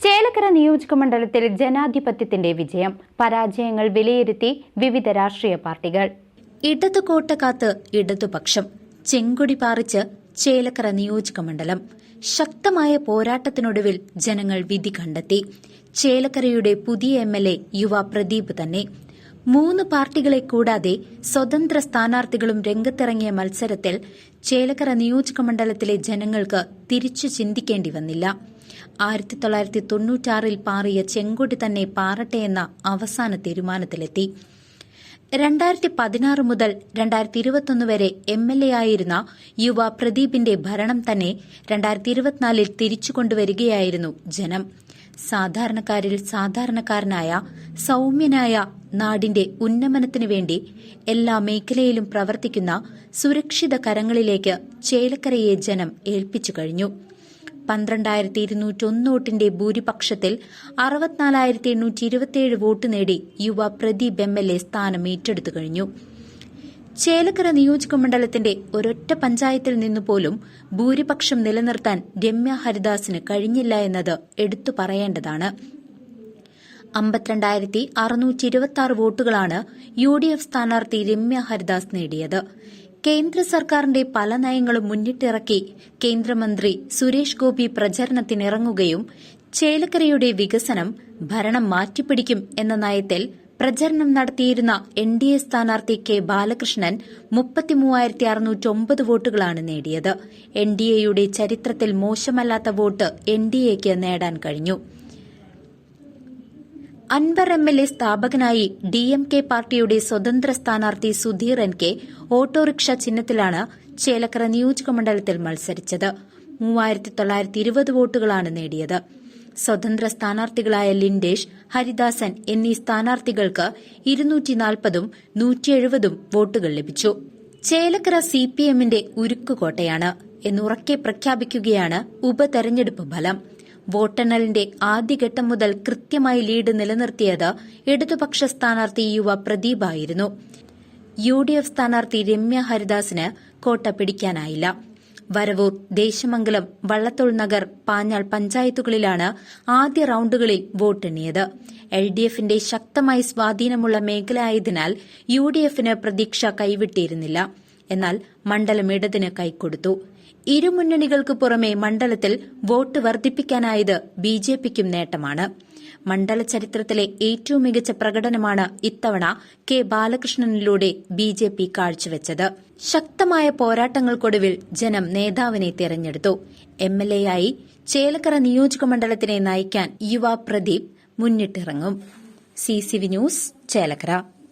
ചേലക്കര നിയോജക മണ്ഡലത്തിൽ ജനാധിപത്യത്തിന്റെ വിജയം പരാജയങ്ങൾ വിലയിരുത്തി വിവിധ രാഷ്ട്രീയ പാർട്ടികൾ. ഇടതു കോട്ട കാത്ത് ഇടതുപക്ഷം ചെങ്കൊടി പാറിച്ച് ചേലക്കര നിയോജക മണ്ഡലം. ശക്തമായ പോരാട്ടത്തിനൊടുവിൽ ജനങ്ങൾ വിധി കണ്ടെത്തി. ചേലക്കരയുടെ പുതിയ എം എൽ എ യുവ പ്രദീപ് തന്നെ. മൂന്ന് പാർട്ടികളെ കൂടാതെ സ്വതന്ത്ര സ്ഥാനാർത്ഥികളും രംഗത്തിറങ്ങിയ മത്സരത്തിൽ ചേലക്കര നിയോജക മണ്ഡലത്തിലെ ജനങ്ങൾക്ക് തിരിച്ചു ചിന്തിക്കേണ്ടി വന്നില്ല. ആയിരത്തി തൊള്ളായിരത്തി തൊണ്ണൂറ്റാറിൽ പാറിയ ചെങ്കോട്ടി തന്നെ പാറട്ടെ എന്ന അവസാന തീരുമാനത്തിലെത്തി. രണ്ടായിരത്തി പതിനാറ് മുതൽ രണ്ടായിരത്തി ഇരുപത്തൊന്ന് വരെ എം എൽ എ ആയിരുന്ന യുവ പ്രദീപിന്റെ ഭരണം തന്നെ രണ്ടായിരത്തി ഇരുപത്തിനാലിൽ തിരിച്ചുകൊണ്ടുവരികയായിരുന്നു ജനം. സാധാരണക്കാരിൽ സാധാരണക്കാരനായ സൌമ്യനായ നാടിന്റെ ഉന്നമനത്തിനു വേണ്ടി എല്ലാ മേഖലയിലും പ്രവർത്തിക്കുന്ന സുരക്ഷിത കരങ്ങളിലേക്ക് ചേലക്കരയെ ജനം ഏൽപ്പിച്ചു കഴിഞ്ഞു. പന്ത്രണ്ടായിരത്തി ഇരുന്നൂറ്റൊന്ന് വോട്ടിന്റെ ഭൂരിപക്ഷത്തിൽ അറുപത്തിനാലായിരത്തി എണ്ണൂറ്റി ഇരുപത്തിയേഴ് വോട്ട് നേടി യുവ പ്രദീപ് എം എൽ എ സ്ഥാനം ഏറ്റെടുത്തു കഴിഞ്ഞു. ചേലക്കര നിയോജക മണ്ഡലത്തിന്റെ ഒരൊറ്റ പഞ്ചായത്തിൽ നിന്നുപോലും ഭൂരിപക്ഷം നിലനിർത്താൻ രമ്യ ഹരിദാസിന് കഴിഞ്ഞില്ല എന്നത് എടുത്തു പറയേണ്ടതാണ്. അമ്പത്തിരണ്ടായിരത്തി അറുന്നൂറ്റി ഇരുപത്തി ആറ് വോട്ടുകളാണ് യു ഡി എഫ് സ്ഥാനാർത്ഥി രമ്യ ഹരിദാസ് നേടിയത്. കേന്ദ്ര സർക്കാരിന്റെ പല നയങ്ങളും മുന്നിട്ടിറക്കി കേന്ദ്രമന്ത്രി സുരേഷ് ഗോപി പ്രചരണത്തിനിറങ്ങുകയും ചേലക്കരയുടെ വികസനം ഭരണം മാറ്റിപ്പിടിക്കും എന്ന നയത്തിൽ പ്രചരണം നടത്തിയിരുന്ന എൻ ഡി എ സ്ഥാനാർത്ഥി കെ ബാലകൃഷ്ണൻ മുപ്പത്തിമൂവായിരത്തി അറുന്നൂറ്റി ഒമ്പത് വോട്ടുകളാണ് നേടിയത്. എൻ ഡി എയുടെ ചരിത്രത്തിൽ മോശമല്ലാത്ത വോട്ട് എൻ ഡി എക്ക് നേടാൻ കഴിഞ്ഞു. അൻവർ എം എൽ എ സ്ഥാപകനായി ഡി എം കെ പാർട്ടിയുടെ സ്വതന്ത്ര സ്ഥാനാർത്ഥി സുധീർ എൻ കെ ഓട്ടോറിക്ഷ ചിഹ്നത്തിലാണ് ചേലക്കര നിയോജക മണ്ഡലത്തിൽ മത്സരിച്ചത്. മൂവായിരത്തി തൊള്ളായിരത്തി ഇരുപത് വോട്ടുകളാണ് നേടിയത്. സ്വതന്ത്ര സ്ഥാനാർത്ഥികളായ ലിൻഡേഷ് ഹരിദാസൻ എന്നീ സ്ഥാനാർത്ഥികൾക്ക് ഇരുന്നൂറ്റി നാൽപ്പതും നൂറ്റിയെഴുപതും വോട്ടുകൾ ലഭിച്ചു. ചേലക്കര സി പി എമ്മിന്റെ ഉരുക്കുകോട്ടയാണ് എന്നുറക്കെ പ്രഖ്യാപിക്കുകയാണ് ഉപതെരഞ്ഞെടുപ്പ് ഫലം. വോട്ടെണ്ണലിന്റെ ആദ്യഘട്ടം മുതൽ കൃത്യമായി ലീഡ് നിലനിർത്തിയത് ഇടതുപക്ഷ സ്ഥാനാർത്ഥി യുവ പ്രദീപായിരുന്നു. യു ഡി എഫ് സ്ഥാനാർത്ഥി രമ്യ ഹരിദാസിന് കോട്ട പിടിക്കാനായില്ല. വരവൂർ ദേശമംഗലം വള്ളത്തോൾ നഗർ പാഞ്ഞാൾ പഞ്ചായത്തുകളിലാണ് ആദ്യ റൌണ്ടുകളിൽ വോട്ടെണ്ണിയത്. എൽ ഡി എഫിന്റെ ശക്തമായി സ്വാധീനമുള്ള മേഖലയായതിനാൽ യു ഡി എഫിന് പ്രതീക്ഷ കൈവിട്ടിരുന്നില്ല. എന്നാൽ മണ്ഡലം ഇടതിന് കൈക്കൊടുത്തു. ഇരുമുന്നണികൾക്ക് പുറമെ മണ്ഡലത്തിൽ വോട്ട് വർദ്ധിപ്പിക്കാനായത് ബി ജെ പിക്കും നേട്ടമാണ്. മണ്ഡല ചരിത്രത്തിലെ ഏറ്റവും മികച്ച പ്രകടനമാണ് ഇത്തവണ കെ ബാലകൃഷ്ണനിലൂടെ ബി ജെ പി കാഴ്ചവെച്ചത്. ശക്തമായ പോരാട്ടങ്ങൾക്കൊടുവിൽ ജനം നേതാവിനെ തെരഞ്ഞെടുത്തു. എം എൽ എയായി ചേലക്കര നിയോജക മണ്ഡലത്തിനെ നയിക്കാൻ യുവ Pradeep മുന്നിട്ടിറങ്ങും. C C V news Chelakkara.